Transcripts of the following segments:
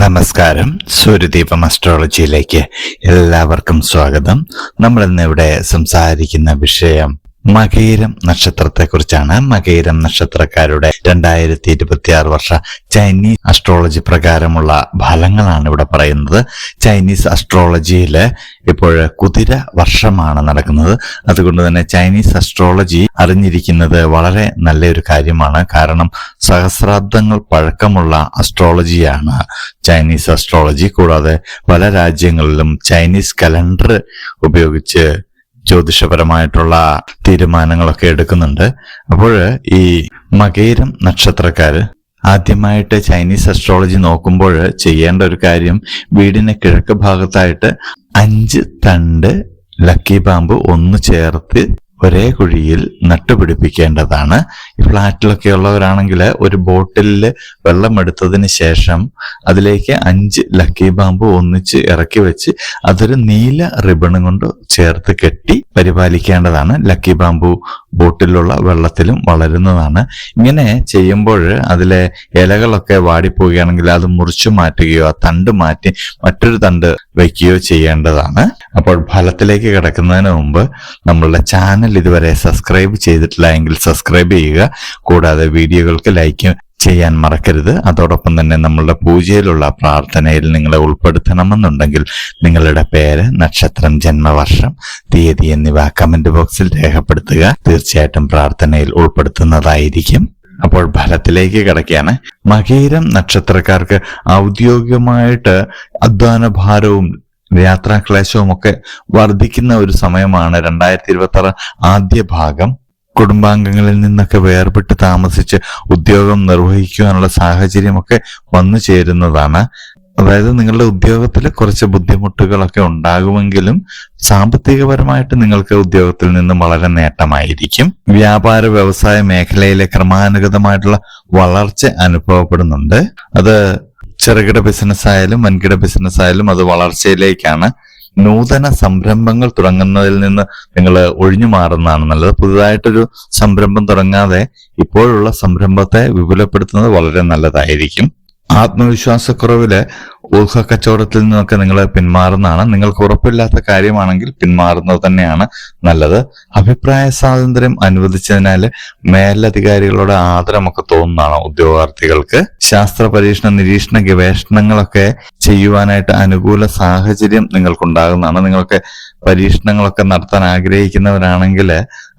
നമസ്കാരം. സൂര്യദീപം അസ്ട്രോളജിയിലേക്ക് എല്ലാവർക്കും സ്വാഗതം. നമ്മൾ ഇന്ന് ഇവിടെ സംസാരിക്കുന്ന വിഷയം മകീരം നക്ഷത്രത്തെക്കുറിച്ചാണ്. മകേരം നക്ഷത്രക്കാരുടെ രണ്ടായിരത്തി ഇരുപത്തി ആറ് വർഷ ചൈനീസ് അസ്ട്രോളജി പ്രകാരമുള്ള ഫലങ്ങളാണ് ഇവിടെ പറയുന്നത്. ചൈനീസ് അസ്ട്രോളജിയിൽ ഇപ്പോൾ കുതിര വർഷമാണ് നടക്കുന്നത്. അതുകൊണ്ട് തന്നെ ചൈനീസ് അസ്ട്രോളജി അറിഞ്ഞിരിക്കുന്നത് വളരെ നല്ലൊരു കാര്യമാണ്. കാരണം സഹസ്രാബ്ദങ്ങൾ പഴക്കമുള്ള അസ്ട്രോളജിയാണ് ചൈനീസ് അസ്ട്രോളജി കൂടാതെ പല രാജ്യങ്ങളിലും ചൈനീസ് കലണ്ടർ ഉപയോഗിച്ച് ജ്യോതിഷപരമായിട്ടുള്ള തീരുമാനങ്ങളൊക്കെ എടുക്കുന്നുണ്ട്. അപ്പോൾ ഈ മകേരം നക്ഷത്രക്കാര് ആദ്യമായിട്ട് ചൈനീസ് അസ്ട്രോളജി നോക്കുമ്പോൾ ചെയ്യേണ്ട ഒരു കാര്യം വീടിന് കിഴക്ക് ഭാഗത്തായിട്ട് അഞ്ച് തണ്ട് ലക്കി പാമ്പ് ഒന്ന് ചേർത്ത് ഒരേ കുഴിയിൽ നട്ടുപിടിപ്പിക്കേണ്ടതാണ്. ഫ്ലാറ്റിലൊക്കെ ഉള്ളവരാണെങ്കിൽ ഒരു ബോട്ടിലിൽ വെള്ളം എടുത്തതിന് ശേഷം അതിലേക്ക് അഞ്ച് ലക്കി ബാമ്പ് ഒന്നിച്ച് ഇറക്കി വെച്ച് അതൊരു നീല റിബണും കൊണ്ട് ചേർത്ത് കെട്ടി പരിപാലിക്കേണ്ടതാണ്. ലക്കി ബാമ്പു ബോട്ടിലുള്ള വെള്ളത്തിലും വളരുന്നതാണ്. ഇങ്ങനെ ചെയ്യുമ്പോൾ അതിലെ ഇലകളൊക്കെ വാടിപ്പോവുകയാണെങ്കിൽ അത് മുറിച്ചു മാറ്റുകയോ തണ്ട് മാറ്റി മറ്റൊരു തണ്ട് വയ്ക്കുകയോ ചെയ്യേണ്ടതാണ്. അപ്പോൾ ഫലത്തിലേക്ക് കിടക്കുന്നതിന് മുമ്പ് നമ്മളുടെ ചാനൽ ഇതുവരെ സബ്സ്ക്രൈബ് ചെയ്തിട്ടില്ല എങ്കിൽ സബ്സ്ക്രൈബ് ചെയ്യുക. കൂടാതെ വീഡിയോകൾക്ക് ലൈക്ക് ചെയ്യാൻ മറക്കരുത്. അതോടൊപ്പം തന്നെ നമ്മളുടെ പൂജയിലുള്ള പ്രാർത്ഥനയിൽ നിങ്ങളെ ഉൾപ്പെടുത്തണമെന്നുണ്ടെങ്കിൽ നിങ്ങളുടെ പേര് നക്ഷത്രം ജന്മവർഷം തീയതി എന്നിവ കമന്റ് ബോക്സിൽ രേഖപ്പെടുത്തുക. തീർച്ചയായിട്ടും പ്രാർത്ഥനയിൽ ഉൾപ്പെടുത്തുന്നതായിരിക്കും. അപ്പോൾ ഫലത്തിലേക്ക് കിടക്കുകയാണ്. മകീരം നക്ഷത്രക്കാർക്ക് ഔദ്യോഗികമായിട്ട് അധ്വാന ഭാരവും യാത്രാക്ലേശവും ഒക്കെ വർദ്ധിക്കുന്ന ഒരു സമയമാണ് രണ്ടായിരത്തി ഇരുപത്തി ആദ്യ ഭാഗം. കുടുംബാംഗങ്ങളിൽ നിന്നൊക്കെ വേർപെട്ട് താമസിച്ച് ഉദ്യോഗം നിർവഹിക്കുവാനുള്ള സാഹചര്യമൊക്കെ വന്നു ചേരുന്നതാണ്. അതായത് നിങ്ങളുടെ ഉദ്യോഗത്തിൽ കുറച്ച് ബുദ്ധിമുട്ടുകളൊക്കെ ഉണ്ടാകുമെങ്കിലും സാമ്പത്തികപരമായിട്ട് നിങ്ങൾക്ക് ഉദ്യോഗത്തിൽ നിന്ന് വളരെ നേട്ടമായിരിക്കും. വ്യാപാര വ്യവസായ മേഖലയിലെ ക്രമാനുഗതമായിട്ടുള്ള വളർച്ച അനുഭവപ്പെടുന്നുണ്ട്. അത് ചെറുകിട ബിസിനസ് ആയാലും വൻകിട ബിസിനസ് ആയാലും അത് വളർച്ചയിലേക്കാണ് നൂതന സംരംഭങ്ങൾ തുടങ്ങുന്നതിൽ നിന്ന് നിങ്ങൾ ഒഴിഞ്ഞു മാറുന്നതാണ് നല്ലത്. പുതുതായിട്ടൊരു സംരംഭം തുടങ്ങാതെ ഇപ്പോഴുള്ള സംരംഭത്തെ വിപുലപ്പെടുത്തുന്നത് വളരെ നല്ലതായിരിക്കും. ആത്മവിശ്വാസക്കുറവിൽ ഊഹക്കച്ചവടത്തിൽ നിന്നൊക്കെ നിങ്ങൾ പിന്മാറുന്നതാണ്. നിങ്ങൾക്ക് ഉറപ്പില്ലാത്ത കാര്യമാണെങ്കിൽ പിന്മാറുന്നത് തന്നെയാണ് നല്ലത്. അഭിപ്രായ സ്വാതന്ത്ര്യം അനുവദിച്ചതിനാൽ മേലധികാരികളുടെ ആദരമൊക്കെ തോന്നുന്നതാണ് ഉദ്യോഗാർത്ഥികൾക്ക്. ശാസ്ത്ര പരീക്ഷണ നിരീക്ഷണ ഗവേഷണങ്ങളൊക്കെ ചെയ്യുവാനായിട്ട് അനുകൂല സാഹചര്യം നിങ്ങൾക്കുണ്ടാകുന്നതാണ്. നിങ്ങൾക്ക് പരീക്ഷണങ്ങളൊക്കെ നടത്താൻ ആഗ്രഹിക്കുന്നവരാണെങ്കിൽ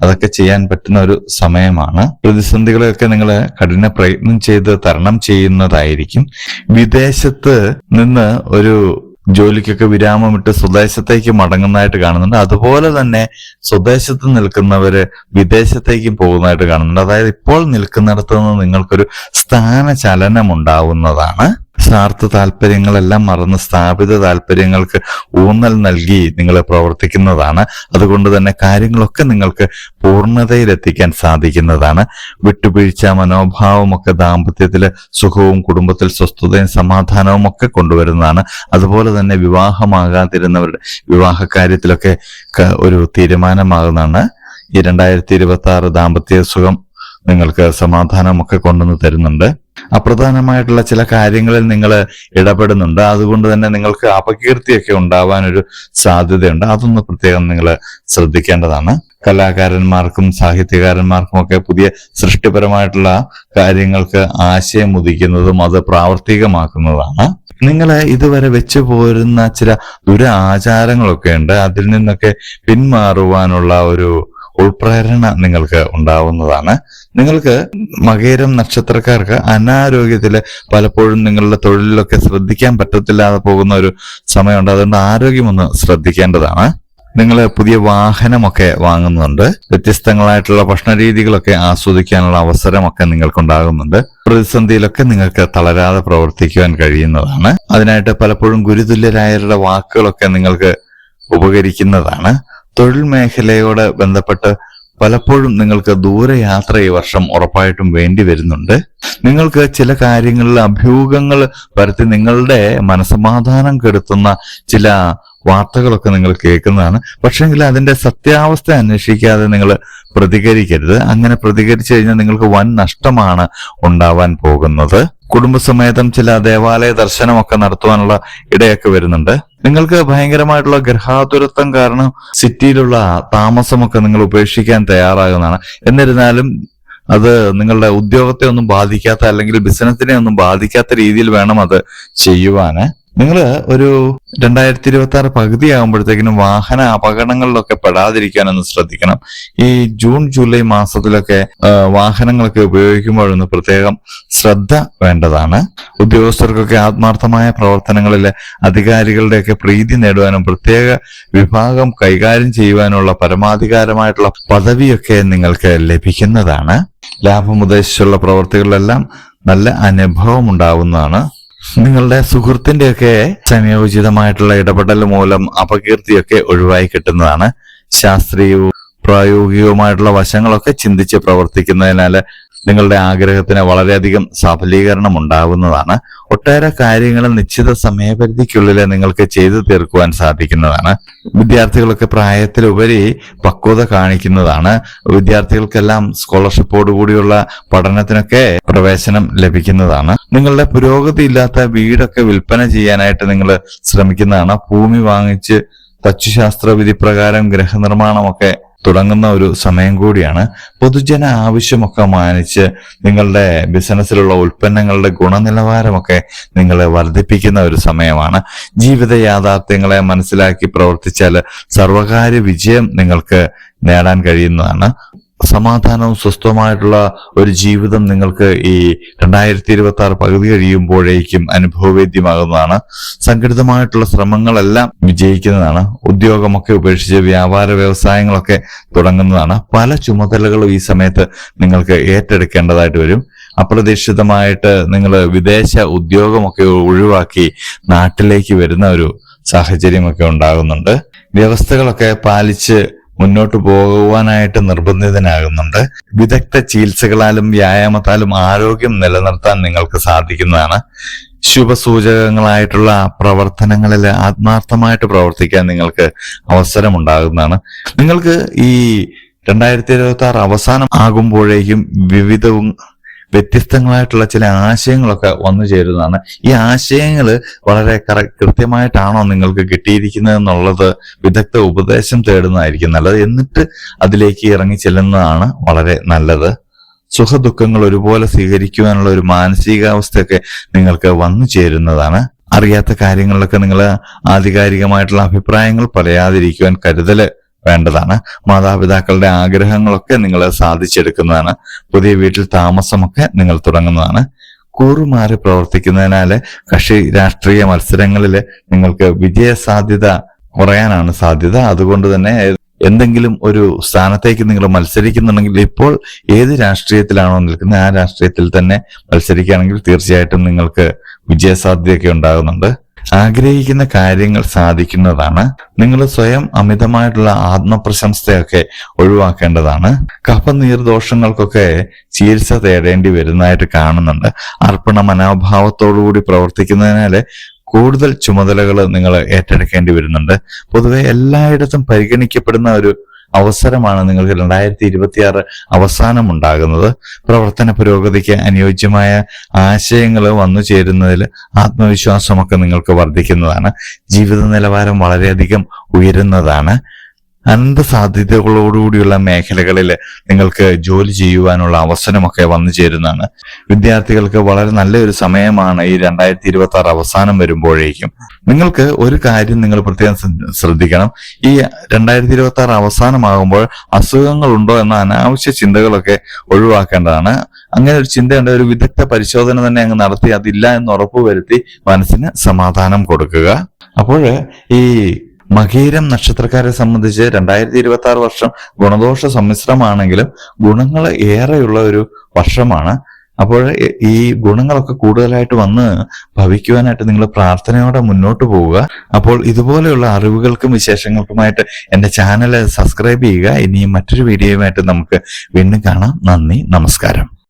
അതൊക്കെ ചെയ്യാൻ പറ്റുന്ന ഒരു സമയമാണ്. പ്രതിസന്ധികളെയൊക്കെ നിങ്ങൾ കഠിന പ്രയത്നം ചെയ്ത് തരണം ചെയ്യുന്നതായിരിക്കും. വിദേശത്ത് നിന്ന് ഒരു ജോലിക്കൊക്കെ വിരാമമിട്ട് സ്വദേശത്തേക്ക് മടങ്ങുന്നതായിട്ട് കാണുന്നുണ്ട്. അതുപോലെ തന്നെ സ്വദേശത്ത് നിൽക്കുന്നവര് വിദേശത്തേക്കും പോകുന്നതായിട്ട് കാണുന്നുണ്ട്. അതായത് ഇപ്പോൾ നിൽക്കുന്നിടത്ത് നിന്ന് നിങ്ങൾക്കൊരു സ്ഥാന ചലനം ഉണ്ടാവുന്നതാണ് സ്വാർത്ഥ താല്പര്യങ്ങളെല്ലാം മറന്ന് സ്ഥാപിത താല്പര്യങ്ങൾക്ക് ഊന്നൽ നൽകി നിങ്ങൾ പ്രവർത്തിക്കുന്നതാണ്. അതുകൊണ്ട് തന്നെ കാര്യങ്ങളൊക്കെ നിങ്ങൾക്ക് പൂർണതയിലെത്തിക്കാൻ സാധിക്കുന്നതാണ്. വിട്ടുവീഴ്ച മനോഭാവമൊക്കെ ദാമ്പത്യത്തിൽ സുഖവും കുടുംബത്തിൽ സ്വസ്ഥതയും സമാധാനവും ഒക്കെ കൊണ്ടുവരുന്നതാണ്. അതുപോലെ തന്നെ വിവാഹമാകാതിരുന്നവരുടെ വിവാഹ കാര്യത്തിലൊക്കെ ഒരു തീരുമാനമാകുന്നതാണ്. ഈ രണ്ടായിരത്തി ഇരുപത്തി ആറ് ദാമ്പത്യ സുഖം നിങ്ങൾക്ക് സമാധാനമൊക്കെ കൊണ്ടുവന്ന് തരുന്നുണ്ട്. അപ്രധാനമായിട്ടുള്ള ചില കാര്യങ്ങളിൽ നിങ്ങൾ ഇടപെടുന്നുണ്ട്. അതുകൊണ്ട് തന്നെ നിങ്ങൾക്ക് അപകീർത്തിയൊക്കെ ഉണ്ടാവാൻ ഒരു സാധ്യതയുണ്ട്. അതൊന്ന് പ്രത്യേകം നിങ്ങൾ ശ്രദ്ധിക്കേണ്ടതാണ്. കലാകാരന്മാർക്കും സാഹിത്യകാരന്മാർക്കും ഒക്കെ പുതിയ സൃഷ്ടിപരമായിട്ടുള്ള കാര്യങ്ങൾക്ക് ആശയം ഉദിക്കുന്നതും അത് പ്രാവർത്തികമാക്കുന്നതാണ്. നിങ്ങൾ ഇതുവരെ വെച്ചു പോരുന്ന ചില ദുരാചാരങ്ങളൊക്കെ ഉണ്ട്. അതിൽ നിന്നൊക്കെ പിന്മാറുവാനുള്ള ഒരു ഉൾപ്രേരണ നിങ്ങൾക്ക് ഉണ്ടാവുന്നതാണ്. നിങ്ങൾക്ക് മകേരം നക്ഷത്രക്കാർക്ക് അനാരോഗ്യത്തിൽ പലപ്പോഴും നിങ്ങളുടെ തൊഴിലിലൊക്കെ ശ്രദ്ധിക്കാൻ പറ്റത്തില്ലാതെ പോകുന്ന ഒരു സമയമുണ്ട്. അതുകൊണ്ട് ആരോഗ്യമൊന്ന് ശ്രദ്ധിക്കേണ്ടതാണ്. നിങ്ങൾ പുതിയ വാഹനമൊക്കെ വാങ്ങുന്നുണ്ട്. വ്യത്യസ്തങ്ങളായിട്ടുള്ള ഭക്ഷണ രീതികളൊക്കെ ആസ്വദിക്കാനുള്ള അവസരമൊക്കെ നിങ്ങൾക്കുണ്ടാകുന്നുണ്ട്. പ്രതിസന്ധിയിലൊക്കെ നിങ്ങൾക്ക് തളരാതെ പ്രവർത്തിക്കുവാൻ കഴിയുന്നതാണ്. അതിനായിട്ട് പലപ്പോഴും ഗുരുതുല്യരായവരുടെ വാക്കുകളൊക്കെ നിങ്ങൾക്ക് ഉപകരിക്കുന്നതാണ്. തൊഴിൽ മേഖലയോട് ബന്ധപ്പെട്ട് പലപ്പോഴും നിങ്ങൾക്ക് ദൂരയാത്ര ഈ വർഷം ഉറപ്പായിട്ടും വേണ്ടി വരുന്നുണ്ട്. നിങ്ങൾക്ക് ചില കാര്യങ്ങളിൽ അഭ്യൂഹങ്ങൾ വരുത്തി നിങ്ങളുടെ മനസമാധാനം കെടുത്തുന്ന ചില വാർത്തകളൊക്കെ നിങ്ങൾ കേൾക്കുന്നതാണ്. പക്ഷെങ്കിൽ അതിന്റെ സത്യാവസ്ഥ അന്വേഷിക്കാതെ നിങ്ങൾ പ്രതികരിക്കരുത്. അങ്ങനെ പ്രതികരിച്ചു കഴിഞ്ഞാൽ നിങ്ങൾക്ക് വൻ നഷ്ടമാണ് ഉണ്ടാവാൻ പോകുന്നത്. കുടുംബസമേതം ചില ദേവാലയ ദർശനമൊക്കെ നടത്തുവാനുള്ള ഇടയൊക്കെ വരുന്നുണ്ട്. നിങ്ങൾക്ക് ഭയങ്കരമായിട്ടുള്ള ഗ്രഹാതുരത്വം കാരണം സിറ്റിയിലുള്ള താമസമൊക്കെ നിങ്ങൾ ഉപേക്ഷിക്കാൻ തയ്യാറാകുന്നതാണ്. എന്നിരുന്നാലും അത് നിങ്ങളുടെ ഉദ്യോഗത്തെ ഒന്നും ബാധിക്കാത്ത അല്ലെങ്കിൽ ബിസിനസിനെ ഒന്നും ബാധിക്കാത്ത രീതിയിൽ വേണം അത് ചെയ്യുവാന്. നിങ്ങൾ ഒരു രണ്ടായിരത്തി ഇരുപത്തി ആറ് പകുതി ആകുമ്പോഴത്തേക്കിനും വാഹന അപകടങ്ങളിലൊക്കെ പെടാതിരിക്കാനൊന്ന് ശ്രദ്ധിക്കണം. ഈ ജൂൺ ജൂലൈ മാസത്തിലൊക്കെ വാഹനങ്ങളൊക്കെ ഉപയോഗിക്കുമ്പോഴൊന്ന് പ്രത്യേകം ശ്രദ്ധ വേണ്ടതാണ്. ഉദ്യോഗസ്ഥർക്കൊക്കെ ആത്മാർത്ഥമായ പ്രവർത്തനങ്ങളിൽ അധികാരികളുടെയൊക്കെ പ്രീതി നേടുവാനും പ്രത്യേക വിഭാഗം കൈകാര്യം ചെയ്യുവാനുള്ള പരമാധികാരമായിട്ടുള്ള പദവിയൊക്കെ നിങ്ങൾക്ക് ലഭിക്കുന്നതാണ്. ലാഭം ഉദ്ദേശിച്ചുള്ള പ്രവർത്തികളിലെല്ലാം നല്ല അനുഭവം ഉണ്ടാവുന്നതാണ്. നിങ്ങളുടെ സുഹൃത്തിന്റെയൊക്കെ സമയോചിതമായിട്ടുള്ള ഇടപെടൽ മൂലം അപകീർത്തിയൊക്കെ ഒഴിവായി കിട്ടുന്നതാണ് ശാസ്ത്രീയവും പ്രായോഗികവുമായിട്ടുള്ള വശങ്ങളൊക്കെ ചിന്തിച്ച് പ്രവർത്തിക്കുന്നതിനാൽ നിങ്ങളുടെ ആഗ്രഹത്തിന് വളരെയധികം സഫലീകരണം ഉണ്ടാകുന്നതാണ്. ഒട്ടേറെ കാര്യങ്ങൾ നിശ്ചിത സമയപരിധിക്കുള്ളിൽ നിങ്ങൾക്ക് ചെയ്തു തീർക്കുവാൻ സാധിക്കുന്നതാണ്. വിദ്യാർത്ഥികളൊക്കെ പ്രായത്തിലുപരി പക്വത കാണിക്കുന്നതാണ്. വിദ്യാർത്ഥികൾക്കെല്ലാം സ്കോളർഷിപ്പോട് കൂടിയുള്ള പഠനത്തിനൊക്കെ പ്രവേശനം ലഭിക്കുന്നതാണ്. നിങ്ങളുടെ പുരോഗതി ഇല്ലാത്ത വീടൊക്കെ വിൽപ്പന ചെയ്യാനായിട്ട് നിങ്ങൾ ശ്രമിക്കുന്നതാണ്. ഭൂമി വാങ്ങിച്ച് തച്ചുശാസ്ത്ര വിധി പ്രകാരം ഗ്രഹനിർമ്മാണമൊക്കെ തുടങ്ങുന്ന ഒരു സമയം കൂടിയാണ്. പൊതുജന ആവശ്യമൊക്കെ മാനിച്ച് നിങ്ങളുടെ ബിസിനസ്സിലുള്ള ഉൽപ്പന്നങ്ങളുടെ ഗുണനിലവാരമൊക്കെ നിങ്ങളെ വർദ്ധിപ്പിക്കുന്ന ഒരു സമയമാണ്. ജീവിത യാഥാർത്ഥ്യങ്ങളെ മനസ്സിലാക്കി പ്രവർത്തിച്ചാൽ സർവകാര്യ വിജയം നിങ്ങൾക്ക് നേടാൻ കഴിയുന്നതാണ്. സമാധാനവും സ്വസ്ഥവുമായിട്ടുള്ള ഒരു ജീവിതം നിങ്ങൾക്ക് ഈ രണ്ടായിരത്തി ഇരുപത്തി ആറ് പകുതി കഴിയുമ്പോഴേക്കും അനുഭവവേദ്യമാകുന്നതാണ്. സംഘടിതമായിട്ടുള്ള ശ്രമങ്ങളെല്ലാം വിജയിക്കുന്നതാണ്. ഉദ്യോഗമൊക്കെ ഉപേക്ഷിച്ച് വ്യാപാര വ്യവസായങ്ങളൊക്കെ തുടങ്ങുന്നതാണ്. പല ചുമതലകളും ഈ സമയത്ത് നിങ്ങൾക്ക് ഏറ്റെടുക്കേണ്ടതായിട്ട് വരും. അപ്രതീക്ഷിതമായിട്ട് നിങ്ങൾ വിദേശ ഉദ്യോഗമൊക്കെ ഒഴിവാക്കി നാട്ടിലേക്ക് വരുന്ന ഒരു സാഹചര്യമൊക്കെ ഉണ്ടാകുന്നുണ്ട്. വ്യവസ്ഥകളൊക്കെ പാലിച്ച് മുന്നോട്ട് പോകുവാനായിട്ട് നിർബന്ധിതനാകുന്നുണ്ട്. വിദഗ്ധ ചികിത്സകളാലും വ്യായാമത്താലും ആരോഗ്യം നിലനിർത്താൻ നിങ്ങൾക്ക് സാധിക്കുന്നതാണ്. ശുഭസൂചകങ്ങളായിട്ടുള്ള പ്രവർത്തനങ്ങളിൽ ആത്മാർത്ഥമായിട്ട് പ്രവർത്തിക്കാൻ നിങ്ങൾക്ക് അവസരമുണ്ടാകുന്നതാണ്. നിങ്ങൾക്ക് ഈ രണ്ടായിരത്തി ഇരുപത്തി ആറ് അവസാനം ആകുമ്പോഴേക്കും വിവിധവും വ്യത്യസ്തങ്ങളായിട്ടുള്ള ചില ആശയങ്ങളൊക്കെ വന്നു ചേരുന്നതാണ്. ഈ ആശയങ്ങൾ വളരെ കറ കൃത്യമായിട്ടാണോ നിങ്ങൾക്ക് കിട്ടിയിരിക്കുന്നത് എന്നുള്ളത് വിദഗ്ധ ഉപദേശം തേടുന്നതായിരിക്കും നല്ലത്. എന്നിട്ട് അതിലേക്ക് ഇറങ്ങി ചെല്ലുന്നതാണ് വളരെ നല്ലത്. സുഖദുഃഖങ്ങൾ ഒരുപോലെ സ്വീകരിക്കുവാനുള്ള ഒരു മാനസികാവസ്ഥയൊക്കെ നിങ്ങൾക്ക് വന്നു ചേരുന്നതാണ്. അറിയാത്ത കാര്യങ്ങളിലൊക്കെ നിങ്ങൾ ആധികാരികമായിട്ടുള്ള അഭിപ്രായങ്ങൾ പറയാതിരിക്കുവാൻ കരുതൽ വേണ്ടതാണ്. മാതാപിതാക്കളുടെ ആഗ്രഹങ്ങളൊക്കെ നിങ്ങൾ സാധിച്ചെടുക്കുന്നതാണ്. പുതിയ വീട്ടിൽ താമസമൊക്കെ നിങ്ങൾ തുടങ്ങുന്നതാണ്. കൂറുമാറി പ്രവർത്തിക്കുന്നതിനാൽ കക്ഷി രാഷ്ട്രീയ മത്സരങ്ങളിൽ നിങ്ങൾക്ക് വിജയ സാധ്യത കുറയാനാണ് സാധ്യത. അതുകൊണ്ട് തന്നെ എന്തെങ്കിലും ഒരു സ്ഥാനത്തേക്ക് നിങ്ങൾ മത്സരിക്കുന്നുണ്ടെങ്കിൽ ഇപ്പോൾ ഏത് രാഷ്ട്രീയത്തിലാണോ നിൽക്കുന്നത് ആ രാഷ്ട്രീയത്തിൽ തന്നെ മത്സരിക്കുകയാണെങ്കിൽ തീർച്ചയായിട്ടും നിങ്ങൾക്ക് വിജയസാധ്യതയൊക്കെ ഉണ്ടാകുന്നുണ്ട്. ആഗ്രഹിക്കുന്ന കാര്യങ്ങൾ സാധിക്കുന്നതാണ്. നിങ്ങൾ സ്വയം അമിതമായിട്ടുള്ള ആത്മപ്രശംസയൊക്കെ ഒഴിവാക്കേണ്ടതാണ്. കഫ നീർദോഷങ്ങൾക്കൊക്കെ ചികിത്സ തേടേണ്ടി വരുന്നതായിട്ട് കാണുന്നുണ്ട്. അർപ്പണ മനോഭാവത്തോടുകൂടി പ്രവർത്തിക്കുന്നതിനാല് കൂടുതൽ ചുമതലകൾ നിങ്ങൾ ഏറ്റെടുക്കേണ്ടി വരുന്നുണ്ട്. പൊതുവെ എല്ലായിടത്തും പരിഗണിക്കപ്പെടുന്ന ഒരു അവസരമാണ് നിങ്ങൾക്ക് രണ്ടായിരത്തി ഇരുപത്തിയാറ് അവസാനം ഉണ്ടാകുന്നത് പ്രവർത്തന പുരോഗതിക്ക് അനുയോജ്യമായ ആശയങ്ങൾ വന്നു ചേരുന്നതിൽ ആത്മവിശ്വാസമൊക്കെ നിങ്ങൾക്ക് വർദ്ധിക്കുന്നതാണ്. ജീവിത നിലവാരം വളരെയധികം ഉയരുന്നതാണ്. അനന്ത സാധ്യതകളോടുകൂടിയുള്ള മേഖലകളിൽ നിങ്ങൾക്ക് ജോലി ചെയ്യുവാനുള്ള അവസരമൊക്കെ വന്നു ചേരുന്നതാണ്. വിദ്യാർത്ഥികൾക്ക് വളരെ നല്ലൊരു സമയമാണ് ഈ രണ്ടായിരത്തി ഇരുപത്തി ആറ് അവസാനം വരുമ്പോഴേക്കും. നിങ്ങൾക്ക് ഒരു കാര്യം നിങ്ങൾ പ്രത്യേകം ശ്രദ്ധിക്കണം. ഈ രണ്ടായിരത്തി ഇരുപത്തി ആറ് അവസാനമാകുമ്പോൾ അസുഖങ്ങളുണ്ടോ എന്ന അനാവശ്യ ചിന്തകളൊക്കെ ഒഴിവാക്കേണ്ടതാണ്. അങ്ങനെ ഒരു ചിന്തയുണ്ട് ഒരു വിദഗ്ധ പരിശോധന തന്നെ അങ്ങ് നടത്തി അതില്ല എന്ന് ഉറപ്പുവരുത്തി മനസ്സിന് സമാധാനം കൊടുക്കുക. അപ്പോൾ ഈ മകീരം നക്ഷത്രക്കാരെ സംബന്ധിച്ച് രണ്ടായിരത്തി ഇരുപത്തി ആറ് വർഷം ഗുണദോഷ സമ്മിശ്രമാണെങ്കിലും ഗുണങ്ങൾ ഏറെയുള്ള ഒരു വർഷമാണ്. അപ്പോൾ ഈ ഗുണങ്ങളൊക്കെ കൂടുതലായിട്ട് വന്ന് ഭവിക്കുവാനായിട്ട് നിങ്ങൾ പ്രാർത്ഥനയോടെ മുന്നോട്ട് പോവുക. അപ്പോൾ ഇതുപോലെയുള്ള അറിവുകൾക്കും വിശേഷങ്ങൾക്കുമായിട്ട് എന്റെ ചാനൽ സബ്സ്ക്രൈബ് ചെയ്യുക. ഇനിയും മറ്റൊരു വീഡിയോയുമായിട്ട് നമുക്ക് വീണ്ടും കാണാം. നന്ദി നമസ്കാരം.